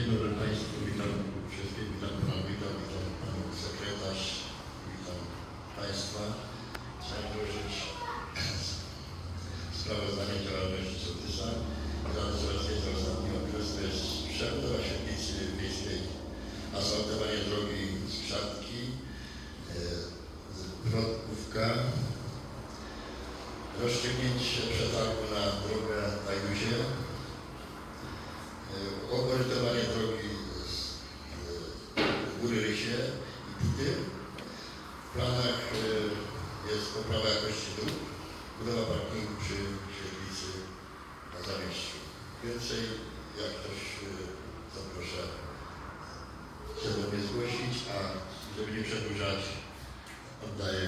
Dzień dobry Państwu, witam wszystkich, witam Pana Wójta, witam Panią Sekretarz, witam Państwa. Chciałem złożyć sprawozdanie działalności sołtysa. Realizacja za ostatni okres to jest przebudowa świetlicy wiejskiej, asfaltowanie drogi z Krzatki, e, Wrotkówka, rozciągnięcie przetargu na drogę na Juzie, e, okorytowanie drogi z e, Góry Rysie i Pity. W planach e, jest poprawa jakości dróg, budowa parkingu przy świetlicy na Zamieściu. Więcej, jak ktoś e, to proszę się do mnie zgłosić, a żeby nie przedłużać, oddaję